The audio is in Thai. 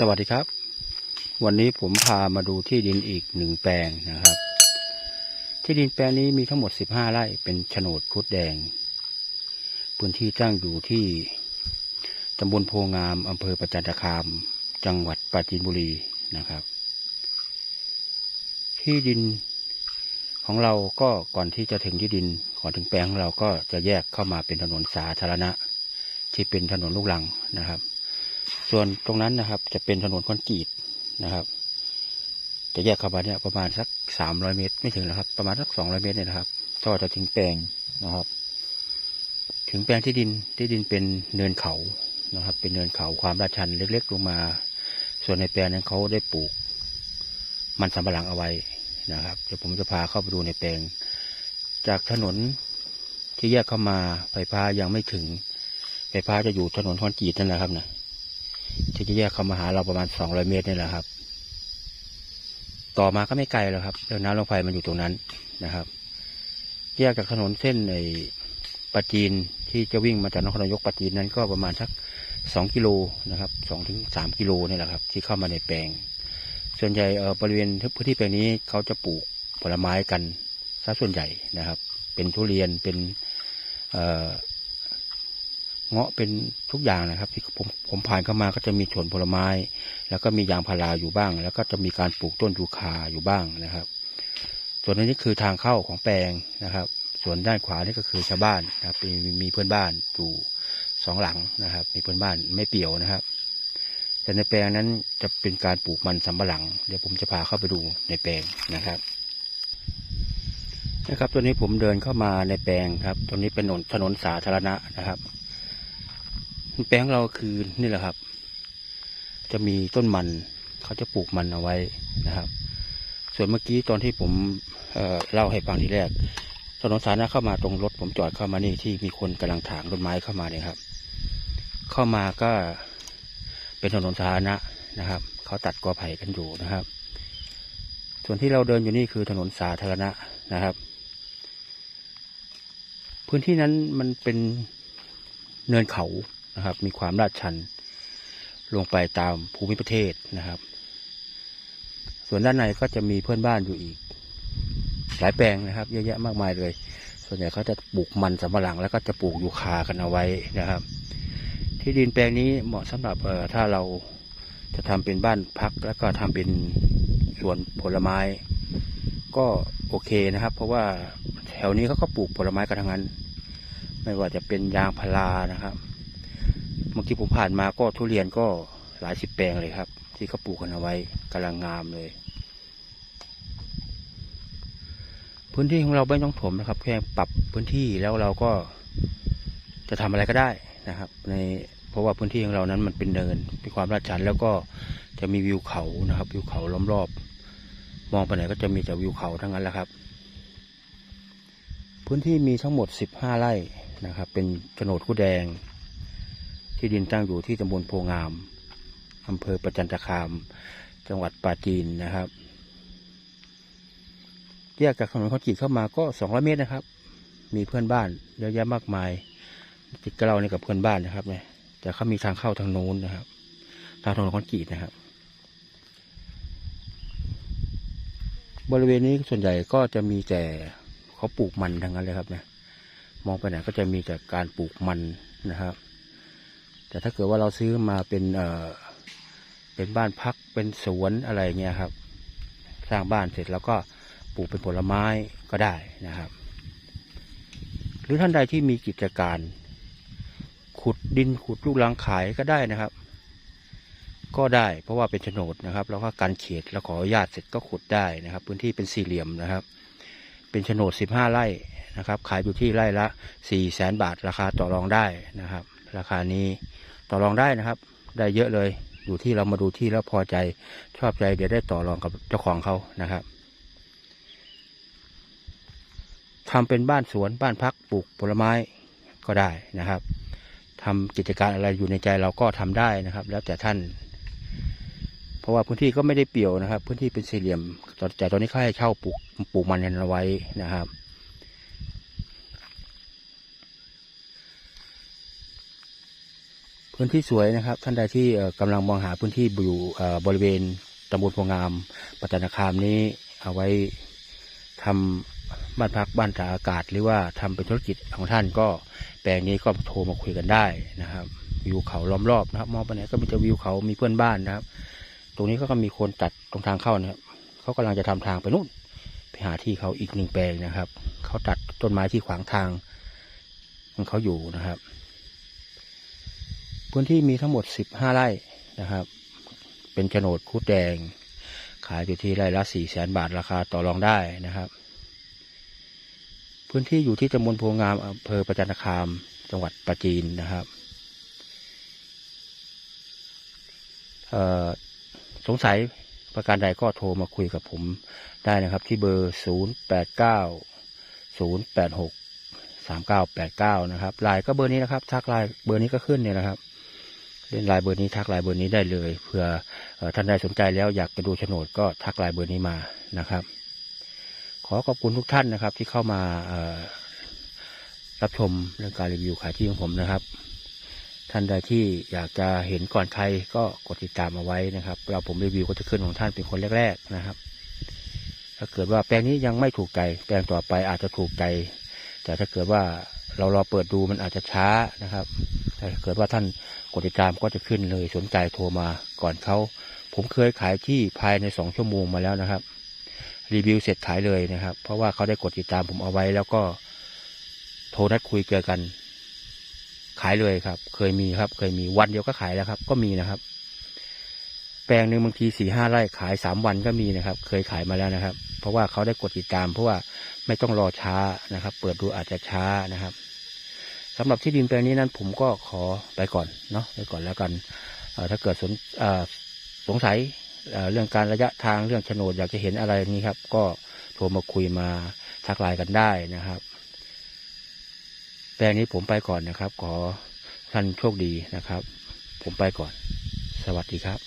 สวัสดีครับ วันนี้ผมพามาดูที่ดินอีกหนึ่งแปลงนะครับ ที่ดินแปลงนี้มีทั้งหมด15ไร่เป็นโฉนดคุดแดง พื้นที่ตั้งอยู่ที่ตำบลโพงามอำเภอประจันตคาม จังหวัดปราจีนบุรีนะครับ ที่ดินของเราก็ก่อนที่จะถึงที่ดินก่อนถึงแปลงของเราก็จะแยกเข้ามาเป็นถนนสาธารณะ ที่เป็นถนนลูกรังนะครับ ส่วนตรงนั้นนะครับ จะเป็นถนนคอนกรีตนะครับ จะแยกเข้ามาเนี่ยประมาณสักสามร้อยเมตร ไม่ถึงนะครับ ประมาณสักสองร้อยเมตรเนี่ยนะครับก็จะถึงแปลงนะครับ ถึงแปลงที่ดินที่ดินเป็นเนินเขานะครับ เป็นเนินเขาความลาดชันเล็ก ๆ ลงมา ส่วนในแปลงนั้นเขาได้ปลูก มันสำปะหลังเอาไว้นะครับเดี๋ยวผมจะพาเข้าไปดูในแปลง จากถนนที่แยกเข้ามาไฟฟ้ายังไม่ถึงไฟฟ้าจะอยู่ถนนคอนกรีตนั่นแหละครับนะที่ จะแยกเข้ามาหาเราประมาณสองร้อยเมตรนี่แหละครับ ต่อมาก็ไม่ไกลแล้วครับเรื่องน้ำลงไฟมันอยู่ตรงนั้นนะครับ แยกจากถนนเส้นในปราจีนที่จะวิ่งมาจากนครนายกปราจีนนั้นก็ประมาณสักสองกิโลนะครับสองถึงสามกิโลนี่แหละครับ ที่เข้ามาในแปลง ส่วนใหญ่เอ่อบริเวณพื้นที่แปลงนี้เขาจะปลูกผลไม้กันซะส่วนใหญ่นะครับ เป็นทุเรียนเป็น เงาะเป็นทุกอย่างนะครับ ที่ผมผมผ่านเข้ามาก็จะมีสวนผลไม้ แล้วก็มียางพาราอยู่บ้าง แล้วก็จะมีการปลูกต้นยูคาอยู่บ้างนะครับ ส่วนนี้คือทางเข้าของแปลงนะครับ ส่วนด้านขวานี่ก็คือชาวบ้านนะครับมีมีเพื่อนบ้านอยู่สองหลังนะครับ มีเพื่อนบ้านไม่เปี่ยวนะครับ แต่ในแปลงนั้นจะเป็นการปลูกมันสำปะหลัง เดี๋ยวผมจะพาเข้าไปดูในแปลงนะครับนะครับตัวนี้ผมเดินเข้ามาในแปลงครับ ตรงนี้เป็นถนนสาธารณะนะครับ แปลงเราคือนี่แหละครับ จะมีต้นมันเขาจะปลูกมันเอาไว้นะครับ ส่วนเมื่อกี้ตอนที่ผมเเล่าให้ฟังทีแรกถนนสาธารณะเข้ามาตรงรถผมจอดเข้ามานี่ที่มีคนกำลังถางต้นไม้เข้ามาเนี่ยครับ เข้ามาก็เป็นถนนสาธารณะนะครับเขาตัดกอไผ่กันอยู่นะครับ ส่วนที่เราเดินอยู่นี่คือถนนสาธารณะนะครับ พื้นที่นั้นมันเป็นเนินเขา นะครับ มีความลาดชัน ลงไปตามภูมิประเทศนะครับ ส่วนด้านในก็จะมีเพื่อนบ้านอยู่อีก หลายแปลงนะครับ เยอะแยะมากมายเลย ส่วนใหญ่เขาจะปลูกมันสำปะหลัง แล้วก็จะปลูกยูคากันเอาไว้นะครับ ที่ดินแปลงนี้เหมาะสำหรับเอ่อถ้าเราจะทำเป็นบ้านพักแล้วก็ทำเป็นสวนผลไม้ ก็โอเคนะครับ เพราะว่าแถวนี้เขาก็ปลูกผลไม้กันทั้งนั้น ไม่ว่าจะเป็นยางพารานะครับ มื่อกี้ผมผ่านมาก็ทุเรียนก็หลายสิบแปลงเลยครับ ที่เขาปลูกกันเอาไว้กำลังงามเลย พื้นที่ของเราไม่ต้องถมนะครับ แค่ปรับพื้นที่แล้วเราก็จะทำอะไรก็ได้นะครับ ในเพราะว่าพื้นที่ของเรานั้นมันเป็นเนินมีความลาดชัน แล้วก็จะมีวิวเขานะครับ วิวเขาล้อมรอบ มองไปไหนก็จะมีแต่วิวเขาทั้งนั้นแหละครับ พื้นที่มีทั้งหมด 15 ไร่นะครับ เป็นโฉนดคู่แดง ที่ดินตั้งอยู่ที่ตำบลโพงามอำเภอประจันตคาม จังหวัดปราจีนนะครับแยกจากถนนคอนกรีตเข้ามาก็200เมตรนะครับ มีเพื่อนบ้านเยอะแยะมากมายติดกับเราเนี่ยกับเพื่อนบ้านนะครับเนี่ยแต่เขามีทางเข้าทางโน้นนะครับ ทางถนนคอนกรีตนะครับ บริเวณนี้ส่วนใหญ่ก็จะมีแต่เขาปลูกมันทั้งนั้นเลยครับเนี่ยมองไปไหนก็จะมีแต่การปลูกมันนะครับ แต่ถ้าเกิดว่าเราซื้อมาเป็นเอ่อเป็นบ้านพักเป็นสวนอะไรเงี้ยครับ สร้างบ้านเสร็จแล้วก็ปลูกเป็นผลไม้ก็ได้นะครับ หรือท่านใดที่มีกิจการ ขุดดินขุดลูกรังขายก็ได้นะครับ ก็ได้เพราะว่าเป็นโฉนดนะครับ แล้วก็การเขตแล้วขออนุญาตเสร็จก็ขุดได้นะครับ พื้นที่เป็นสี่เหลี่ยมนะครับ เป็นโฉนดสิบห้าไร่นะครับ ขายอยู่ที่ไร่ละสี่แสนบาทราคาต่อรองได้นะครับ ราคานี้ต่อรองได้นะครับ ได้เยอะเลย อยู่ที่เรามาดูที่แล้วพอใจชอบใจเดี๋ยวได้ต่อรองกับเจ้าของเขานะครับทำเป็นบ้านสวนบ้านพักปลูกผลไม้ก็ได้นะครับทำกิจการอะไรอยู่ในใจเราก็ทำได้นะครับ แล้วแต่ท่าน เพราะว่าพื้นที่ก็ไม่ได้เปี่ยวนะครับ พื้นที่เป็นสี่เหลี่ยมแต่ตอนนี้เขาให้เช่าปลูกปลูกมันกันเอาไว้นะครับ พื้นที่สวยนะครับ ท่านใดที่เอ่อกำลังมองหาพื้นที่อยู่บริเวณตำบลพงามปัตตนาคามนี้เอาไว้ทำบ้านพักบ้านตากอากาศ หรือว่าทำเป็นธุรกิจของท่านก็แปลงนี้ก็โทรมาคุยกันได้นะครับ วิวเขาล้อมรอบนะครับ มองไปไหนก็มีแต่วิวเขามีเพื่อนบ้านนะครับ ตรงนี้ก็มีคนตัดตรงทางเข้านะครับเขากำลังจะทำทางไปนู่นไปหาที่เขาอีกหนึ่งแปลงนะครับเขาตัดต้นไม้ที่ขวางทางของเขาอยู่นะครับ พื้นที่มีทั้งหมด 15 ไร่นะครับ เป็นโฉนดคูดแดง ขายอยู่ที่ไร่ละ4แสนบาทราคาต่อรองได้นะครับ พื้นที่อยู่ที่ตำบลโพงามอำเภอประจันตคาม จังหวัดปราจีนนะครับเอ่อสงสัยประการใดก็โทรมาคุยกับผมได้นะครับ ที่เบอร์ 0 8 9 0 8 6 3 9 8 9 นะครับไลน์ก็เบอร์นี้นะครับทักไลน์เบอร์นี้ก็ขึ้นเนี่ยนะครับ เล่นลน์เบอร์นี้ทักลน์เบอร์นี้ได้เลยเผื่อท่านใดสนใจแล้วอยากจะดูโฉนดก็ทักลน์เบอร์นี้มานะครับ ขอขอบคุณทุกท่านนะครับ ที่เข้ามารับชมเรื่องการรีวิวขายที่ของผมนะครับ ท่านใดที่อยากจะเห็นก่อนใครก็กดติดตามเอาไว้นะครับเราผมรีวิวก็จะขึ้นของท่านเป็นคนแรก ๆนะครับ ถ้าเกิดว่าแปลงนี้ยังไม่ถูกใจแปลงต่อไปอาจจะถูกใจ แต่ถ้าเกิดว่าเรารอเปิดดูมันอาจจะช้านะครับ แต่ถ้าเกิดว่าท่าน ดติดตามก็จะขึ้นเลยสนใจโทรมาก่อนเขาผมเคยขายที่ภายในสองชั่วโมงมาแล้วนะครับ รีวิวเสร็จขายเลยนะครับ เพราะว่าเขาได้กดติดตามผมเอาไว้แล้วก็โทรนัดคุยเจอกัน ขายเลยครับ เคยมีครับ เคยมีวันเดียวก็ขายแล้วครับ ก็มีนะครับ แปลงหนึ่งบางทีสี่ห้าไร่ขายสามวันก็มีนะครับ เคยขายมาแล้วนะครับ เพราะว่าเขาได้กดติดตาม เพราะว่าไม่ต้องรอช้านะครับ เปิดดูอาจจะช้านะครับ สำหรับที่ดินแปลงนี้นั้นผมก็ขอไปก่อนเนาะไปก่อนแล้วกันถ้าเกิดสนสงสัยเอ่อเรื่องการระยะทางเรื่องโฉนดอยากจะเห็นอะไรนี้ครับ ก็โทรมาคุยมาทักไลน์กันได้นะครับ แปลงนี้ผมไปก่อนนะครับ ขอท่านโชคดีนะครับ ผมไปก่อน สวัสดีครับ